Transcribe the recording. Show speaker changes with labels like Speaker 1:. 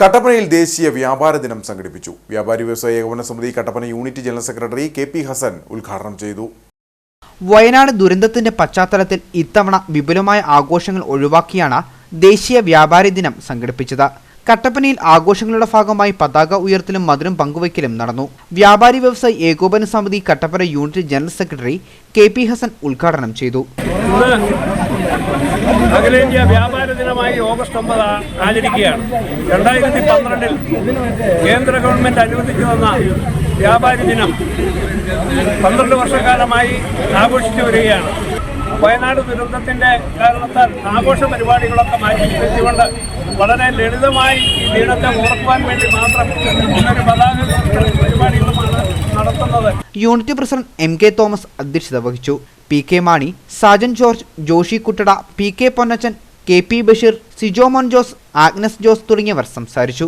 Speaker 1: കട്ടപ്പനയിൽ ദേശീയ വ്യാപാര ദിനം സംഘടിപ്പിച്ചു. വ്യാപാരി വ്യവസായ ഏകോപന സമിതി Kattappana unit general secretary K P Hasan ഉദ്ഘാടനം ചെയ്തു.
Speaker 2: വയനാട് ദുരന്തത്തിന്റെ പശ്ചാത്തലത്തിൽ ഇത്തവണ വിപുലമായ ആഘോഷങ്ങൾ ഒഴിവാക്കിയാണ് ദേശീയ വ്യാപാരി ദിനം സംഘടിപ്പിച്ചത്. കട്ടപ്പനയിൽ ആഘോഷങ്ങളുടെ ഭാഗമായി പതാക ഉയർത്തലും മധുരം പങ്കുവയ്ക്കലും നടന്നു. വ്യാപാരി വ്യവസായ ഏകോപന സമിതി Kattappana unit general secretary K P Hasan ഉദ്ഘാടനം ചെയ്തു.
Speaker 3: ഇന്ന് അഖിലേന്ത്യാ വ്യാപാര ദിനമായി ഓഗസ്റ്റ് ഒമ്പത് ആചരിക്കുകയാണ്. രണ്ടായിരത്തി പന്ത്രണ്ടിൽ കേന്ദ്ര ഗവൺമെന്റ് അനുവദിച്ചു വന്ന വ്യാപാരി ദിനം പന്ത്രണ്ട് വർഷക്കാലമായി ആഘോഷിച്ചു വരികയാണ്. വയനാട് ദുരന്തത്തിന്റെ കാരണത്താൽ ആഘോഷ പരിപാടികളൊക്കെ മാറ്റി വെച്ചുകൊണ്ട് വളരെ ലളിതമായി ഈ ദിനത്തെ ഓർക്കുവാൻ വേണ്ടി മാത്രം ഇന്നൊരു പതാക പരിപാടികളുമാണ് നടത്തുന്നത്.
Speaker 2: Unit president M K Thomas അധ്യക്ഷത വഹിച്ചു. P K Mani Sajan George Joshi Kuttada P K Ponnachan K P Basheer Sijo Mon Jose Agnes Jose തുടങ്ങിയവർ സംസാരിച്ചു.